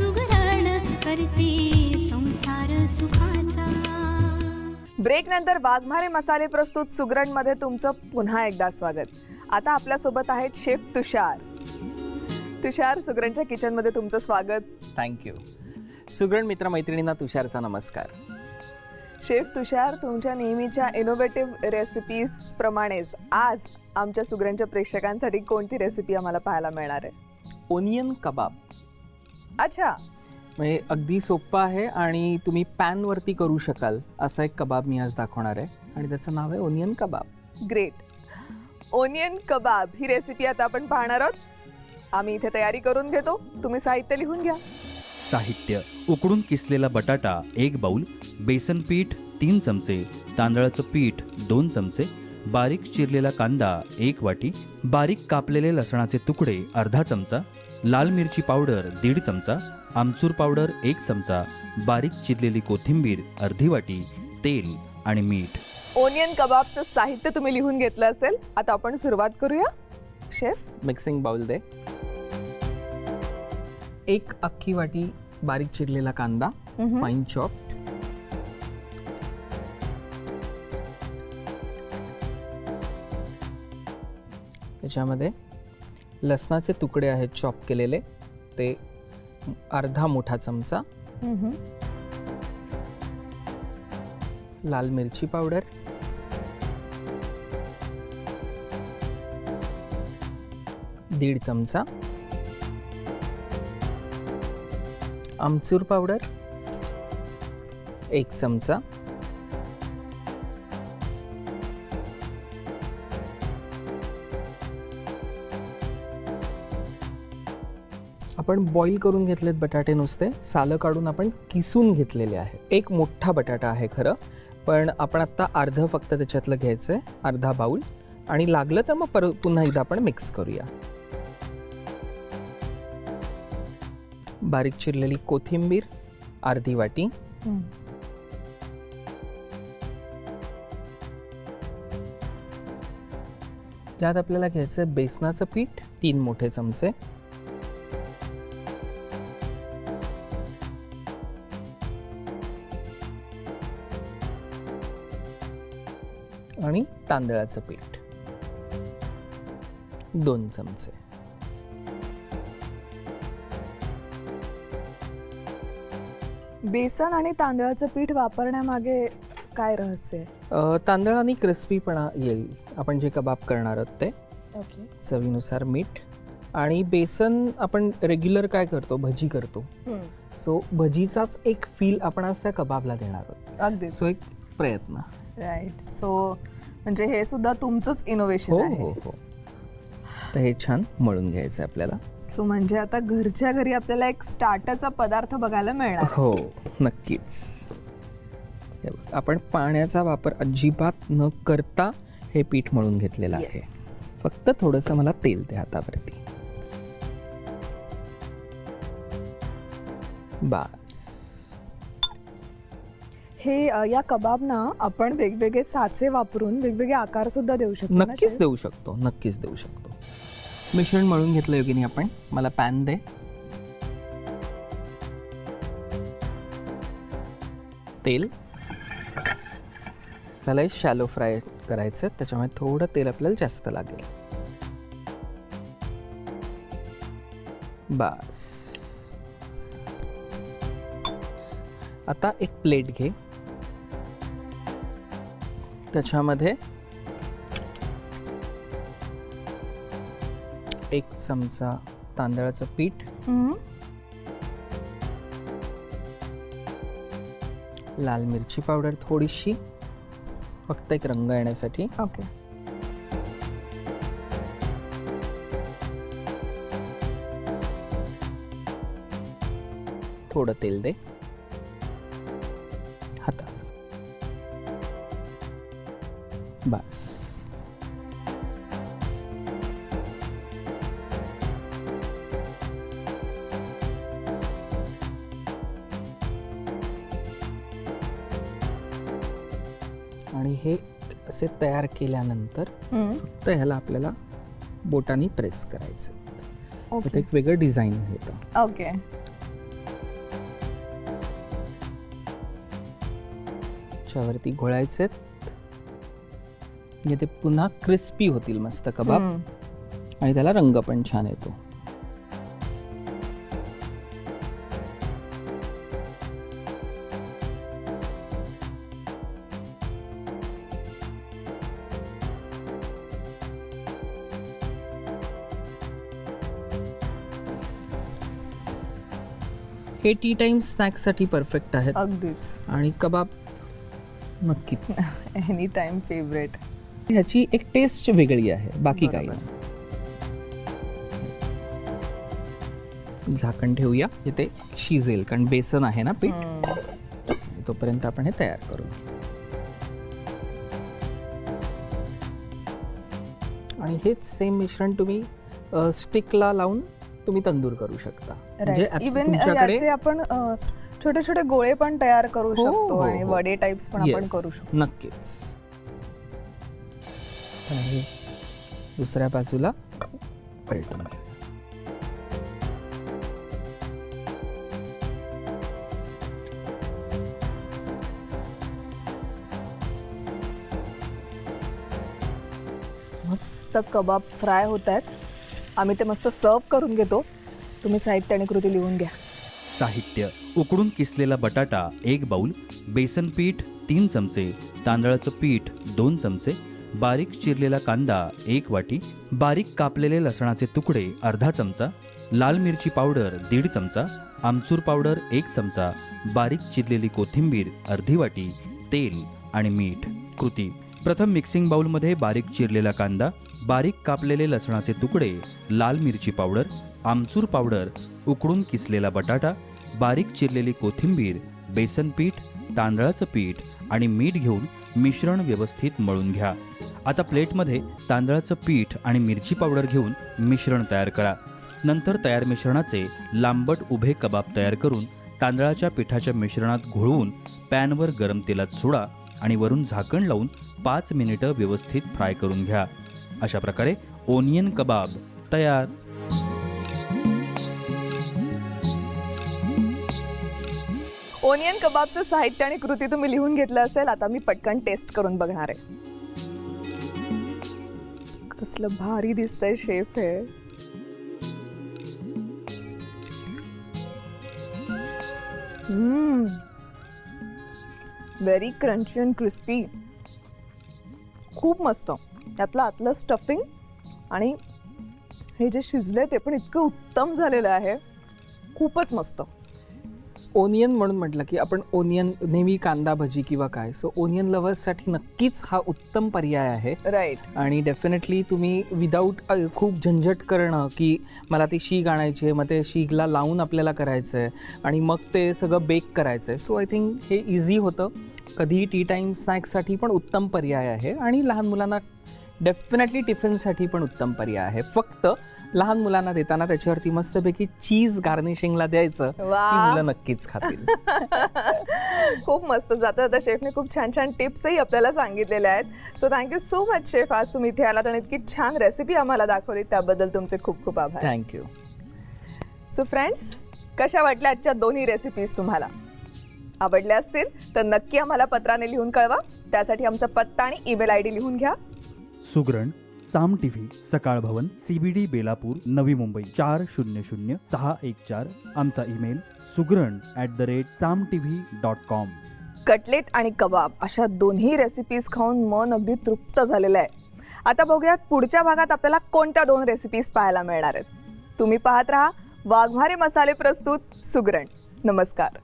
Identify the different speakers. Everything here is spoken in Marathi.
Speaker 1: सुगरण करते संसार सुखाचा.
Speaker 2: ब्रेक नंतर वाघमारे मसाले प्रस्तुत सुगरणमध्ये तुमचं पुन्हा एकदा स्वागत. आता आपल्यासोबत आहेत शेफ तुषार. तुषार सुगरणच्या किचनमध्ये तुमचं स्वागत.
Speaker 3: थँक्यू सुगरण मित्र मैत्रिणींना तुषारचा नमस्कार.
Speaker 2: शेफ तुषार तुमच्या नेहमीच्या इनोव्हेटिव्ह रेसिपीज प्रमाणेच आज आमच्या सुगरणच्या प्रेक्षकांसाठी कोणती रेसिपी आम्हाला पाहायला मिळणार आहे?
Speaker 3: ओनियन कबाब
Speaker 2: अच्छा.
Speaker 3: म्हणजे अगदी सोपं आहे आणि तुम्ही पॅनवरती करू शकाल असा एक कबाब मी आज दाखवणार आहे. आणि त्याचं नाव आहे onion kebab.
Speaker 2: Great. Onion kebab ही रेसिपी आता आपण पाहणार आहोत. आम्ही इथे तयारी करून घेतो. तुम्ही साहित्य लिहून घ्या.
Speaker 4: साहित्य उकडून किसलेला बटाटा एक बाऊल बेसन पीठ तीन चमचे तांदळाचं पीठ दोन चमचे बारीक चिरलेला कांदा एक वाटी बारीक कापलेले लसणाचे तुकडे अर्धा चमचा लाल मिरची पावडर दीड चमचा आमचूर पावडर एक चमचा बारीक चिरलेली कोथिंबीर अर्धी वाटी तेल आणि मीठ.
Speaker 2: ओनियन कबाबचं साहित्य तुम्ही लिहून घेतलं असेल आता आपण सुरुवात करूया. शेफ
Speaker 3: मिक्सिंग बाउल दे. एक अख्खी वाटी बारीक चिरलेला कांदा फाईन चॉप त्याच्यामध्ये लसणाचे तुकडे आहेत चॉप केलेले. ते अर्धा मोठा चमचा. लाल मिरची पावडर. दीड चमचा. आमचूर पावडर. एक चमचा. आपण बॉईल करून घेतलेत बटाटे नुसते सालं काढून आपण किसून घेतलेले आहे. एक मोठा बटाटा आहे खरं पण आपण आत्ता अर्ध फक्त त्याच्यातलं घ्यायचं आहे अर्धा बाऊल आणि लागलं तर मग परत पुन्हा एकदा आपण मिक्स करूया. बारीक चिरलेली कोथिंबीर अर्धी वाटी. त्यात आपल्याला घ्यायचं आहे बेसनाचं पीठ तीन मोठे चमचे. तांदळाचं पीठ. दोन चमचे.
Speaker 2: बेसन आणि तांदळाचं पीठ वापरण्यामागे काय रहस्य आहे?
Speaker 3: तांदळाने क्रिस्पीपणा येईल. आपण जे कबाब करणार आहोत ते.
Speaker 2: ओके.
Speaker 3: चवीनुसार मीठ आणि बेसन आपण रेग्युलर काय करतो? भजी करतो. सो भजीचाच एक फील आपण आज त्या कबाबला देणार आहोत.
Speaker 2: अगदी
Speaker 3: सो एक प्रयत्न.
Speaker 2: राईट सो म्हणजे हे सुद्धा तुमचंच इनोव्हेशन
Speaker 3: हो
Speaker 2: आहे.
Speaker 3: हो हो. तर हे छान मळून घ्यायचं आहे आपल्याला.
Speaker 2: सो म्हणजे आता घरच्या घरी आपल्याला एक स्टार्टरचा पदार्थ बघायला मिळणार.
Speaker 3: हो नक्कीच. हे बघ, आपण पाण्याचा वापर अजिबात न करता हे पीठ मळून घेतलेलं आहे.
Speaker 2: Yes.
Speaker 3: फक्त थोडंसं मला तेल द्या हातावरती. बस.
Speaker 2: हे या कबाबना आपण वेगवेगळे साचे वापरून वेगवेगळे आकार सुद्धा देऊ शकतो ना,
Speaker 3: नक्कीच
Speaker 2: शेफ?
Speaker 3: देऊ शकतो नक्कीच देऊ शकतो. मिश्रण मळून घेतलं योगिनी आपण. मला पॅन दे. तेल. आपल्याला शॅलो फ्राय करायचं त्याच्यामुळे थोडं तेल आपल्याला जास्त लागेल. बस. आता एक प्लेट घे. त्याच्यामध्ये एक चमचा तांदळाचं पीठ. लाल मिरची पावडर थोडीशी. फक्त एक रंग येण्यासाठी.
Speaker 2: ओके
Speaker 3: थोडं तेल दे. बस आणि हे असे तयार केल्यानंतर फक्त ह्याला आपल्याला बोटाने प्रेस करायचं okay. एक वेगळं डिझाईन येतं
Speaker 2: ओके.
Speaker 3: च्यावरती घोळायचे आहेत म्हणजे ते पुन्हा क्रिस्पी होतील मस्त कबाब. आणि त्याला रंग पण छान येतो. हे टी टाइम स्नॅक्ससाठी परफेक्ट आहेत.
Speaker 2: अगदीच.
Speaker 3: आणि कबाब नक्कीच.
Speaker 2: एनी टाइम फेवरेट
Speaker 3: ह्याची एक टेस्ट वेगळी आहे बाकी काही. नाही. झाकण ठेवूया. इथे शिजेल कारण बेसन आहे ना पीठ. तोपर्यंत आपण हे तयार करू. आणि हेच सेम मिश्रण तुम्ही स्टिकला लावून तुम्ही तंदूर करू शकता. म्हणजे तुमच्याकडे
Speaker 2: आपण छोटे छोटे गोळे पण तयार करू
Speaker 3: हो,
Speaker 2: शकतो
Speaker 3: हो,
Speaker 2: आणि
Speaker 3: हो.
Speaker 2: वडे टाइप्स पण आपण करू शकतो.
Speaker 3: नक्कीच. आणि दुसऱ्या बाजूला पलटून घेऊ.
Speaker 2: मस्त कबाब फ्राय होत आहेत. आम्ही ते मस्त सर्व करून घेतो. तुम्ही साहित्य आणि कृती लिहून घ्या.
Speaker 4: साहित्य उकडून किसलेला बटाटा एक बाऊल बेसन पीठ तीन चमचे तांदळाचं पीठ दोन चमचे बारीक चिरलेला कांदा एक वाटी बारीक कापलेले लसणाचे तुकडे अर्धा चमचा लाल मिरची पावडर दीड चमचा आमचूर पावडर एक चमचा बारीक चिरलेली कोथिंबीर अर्धी वाटी तेल आणि मीठ कृती. प्रथम मिक्सिंग बाउलमध्ये बारीक चिरलेला कांदा बारीक कापलेले लसणाचे तुकडे लाल मिरची पावडर आमचूर पावडर उकडून किसलेला बटाटा बारीक चिरलेली कोथिंबीर बेसन पीठ तांदळाचं पीठ आणि मीठ घेऊन मिश्रण व्यवस्थित मळून घ्या. आता प्लेटमध्ये तांदळाचं पीठ आणि मिरची पावडर घेऊन मिश्रण तयार करा. नंतर तयार मिश्रणाचे लांबट उभे कबाब तयार करून तांदळाच्या पिठाच्या मिश्रणात घोळवून पॅनवर गरम तेलात सोडा आणि वरून झाकण लावून पाच मिनिटं व्यवस्थित फ्राय करून घ्या. अशा प्रकारे ओनियन कबाब तयार.
Speaker 2: ओनियन कबाबचं साहित्य आणि कृती तुम्ही लिहून घेतलं असेल आता मी पटकन टेस्ट करून बघणार आहे. कसलं भारी दिसतंय शेफ हे. व्हेरी क्रंची अँड क्रिस्पी खूप मस्त. त्यातलं आतलं स्टफिंग आणि हे जे शिजले ते पण इतकं उत्तम झालेलं आहे. खूपच मस्त.
Speaker 3: ओनियन म्हणून म्हटलं की आपण ओनियन नेहमी कांदा भजी किंवा काय. सो ओनियन लवर्ससाठी नक्कीच हा उत्तम पर्याय आहे.
Speaker 2: राईट
Speaker 3: आणि डेफिनेटली तुम्ही विदाऊट खूप झंझट करणं की मला ती शीग आणायची आहे मग ते शीगला लावून आपल्याला करायचं आहे आणि मग ते सगळं बेक करायचं आहे सो आय थिंक हे इझी होतं. कधीही टी टाईम स्नॅक्ससाठी पण उत्तम पर्याय आहे आणि लहान मुलांना डेफिनेटली टिफिनसाठी पण उत्तम पर्याय आहे. फक्त लहान मुलांना देताना त्याच्यावरती मस्तपैकी चीज गार्निशिंगला द्यायचं ती
Speaker 2: वा
Speaker 3: मुलं नक्कीच खातील.
Speaker 2: खूप मस्त जाता जाता शेफने खूप छान छान टिप्सही आपल्याला सांगितलेल्या आहेत. So thank you so much chef. आज तुम्ही इथे आलात आणि इतकी छान रेसिपी आम्हाला दाखवली. त्याबद्दल तुमचे खूप खूप आभार.
Speaker 3: थँक्यू
Speaker 2: सो फ्रेंड्स कशा वाटल्या आजच्या दोन्ही रेसिपीज तुम्हाला? आवडल्या असतील तर नक्की आम्हाला पत्राने लिहून कळवा. त्यासाठी आमचा पत्ता आणि ईमेल आय डी लिहून घ्या.
Speaker 4: सुगरण साम टीव्ही सकाळ भवन सीबीडी बेलापूर नवी मुंबई चार शून्य शून्य सहा एक चार. आमचा email Sugaran at the rate Saam TV dot com
Speaker 2: cutlet आणि कबाब अशा दोन्ही रेसिपीज खाऊन मन अगदी तृप्त झालेलं आहे. आता बघूयात पुढच्या भागात आपल्याला कोणत्या दोन रेसिपीज पाहायला मिळणार आहेत. तुम्ही पाहत राहा वाघमारे मसाले प्रस्तुत सुगरण. नमस्कार.